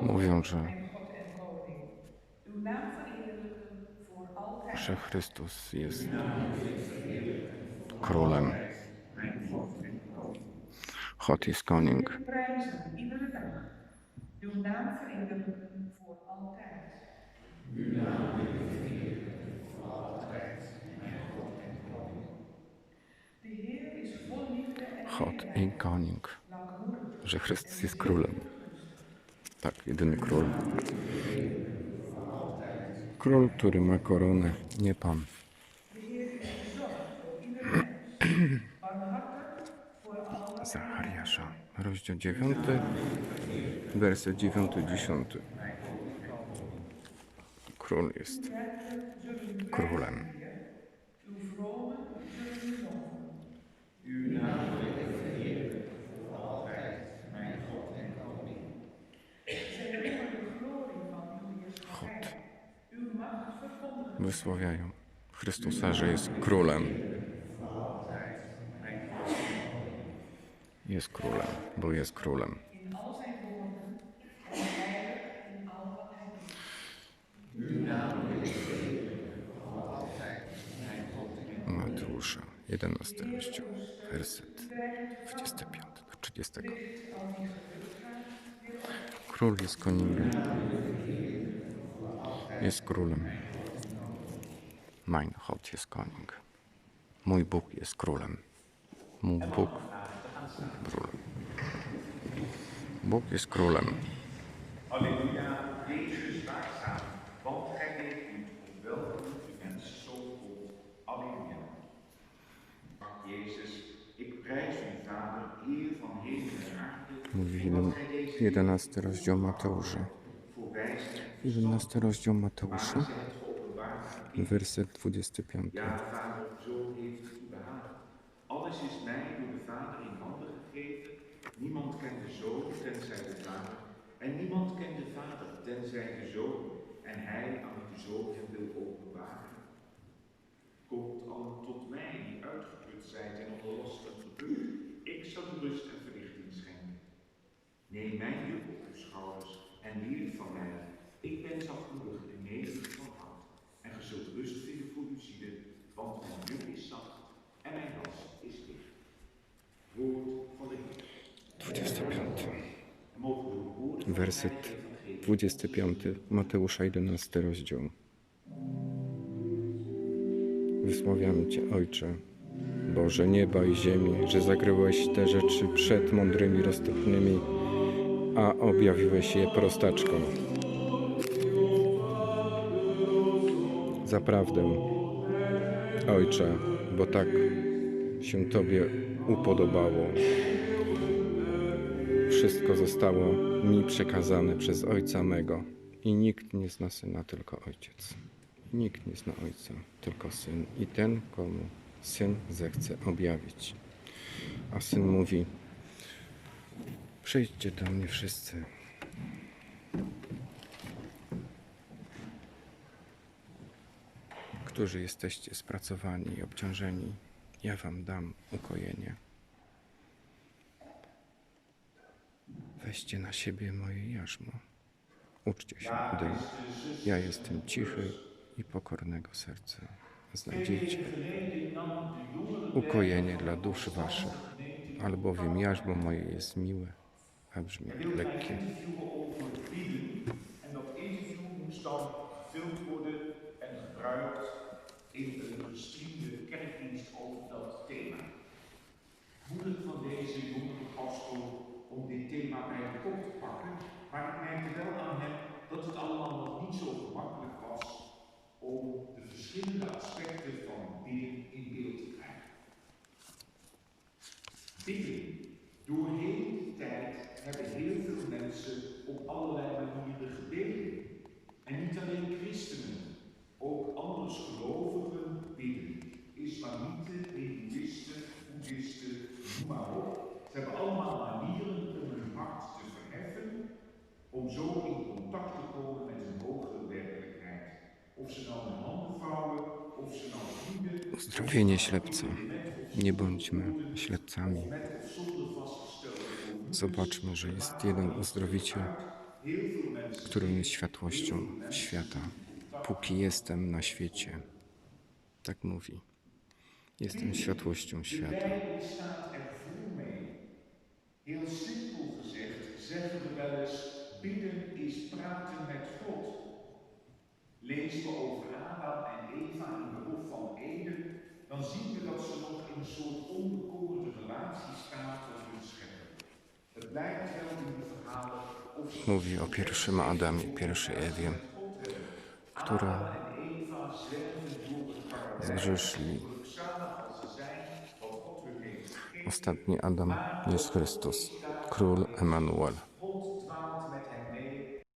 Mówią, że, że Chrystus jest królem. God is koning. Eenheid, i koning. Że Chrystus jest królem. Tak, jedyny król. Król, który ma koronę, nie pan. Zachariasza, rozdział 9, werset 9, 10. Król jest królem. Wysławiają Chrystusa, że jest królem. Jest królem, bo jest królem. Mateusza, 11 rozdział, werset Krijgt 25 do 30. licht al die gelukt gaat, weer op. Król jest koningiem. Jest królem. Mein Gott jest koning. Mój Bóg jest królem. Mój Bóg królem. Bóg jest królem. Mówi omdat jeden- gij deze 11 rozdział Mateusza. Voor wijsheid 11 rozdział 25. Heeft u behaagd. Alles is mij door de Vader in handen gegeven. Niemand kent de Zoon tenzij de Vader. En niemand kent de Vader tenzij de Zoon. En hij aan de Zoon hem wil openbaren. Komt allen tot mij die uitgeput zijt en onder last en gebeurd. Ik zal u rust en verlichting schenken. Neem mijn juk op uw schouders en leer van mij. En nederig van hart. En ge zult rust vinden voor uw zielen, want mijn juk is zacht en mijn last is licht. Woord van de Heer. 25. En mogen we de woorden van Werset het evangelie 25. Mateusza 11 rozdział. Wysławiamy Cię, Ojcze, Boże nieba i ziemi, że zakryłeś te rzeczy przed mądrymi roztropnymi, a objawiłeś je prostaczkom. Zaprawdę, Ojcze, bo tak się Tobie upodobało. Wszystko zostało mi przekazane przez Ojca mego i nikt nie zna Syna, tylko Ojciec. Nikt nie zna Ojca, tylko Syn i ten, komu Syn zechce objawić. A Syn mówi, przyjdźcie do mnie wszyscy. Którzy jesteście spracowani i obciążeni, ja wam dam ukojenie. Weźcie na siebie moje jarzmo. Uczcie się mnie. Ja jestem cichy i pokornego serca. Znajdziecie ukojenie dla dusz waszych, albowiem jarzmo moje jest miłe, a brzmię lekkie. gebruikt in een gestreamde kerkdienst over dat Ze hebben allemaal manieren om hun hart te verheffen, om zo in contact te komen met een hogere werkelijkheid. Of ze nou hun handen vouwen, of ze nou vrienden, Uzdrowienie ślepca. Nie bądźmy ślepcami. Zobaczmy, że jest jeden uzdrowiciel którym jest światłością świata, póki jestem na świecie. Tak mówi. Jestem światłością świata. Heel simpel gezegd zeggen we wel eens: bidden is praten met God. Lezen we over Adam en Eva in de Hof van Eden, dan zien we dat ze nog in een soort onbekoorde relatie staan tot hun schepper. Het lijkt wel in die verhalen of ze Mówi o pierwszym Adamie, pierwszej Ewie, która zgrzeszyli. Ostatni Adam jest Chrystus, król Emanuel.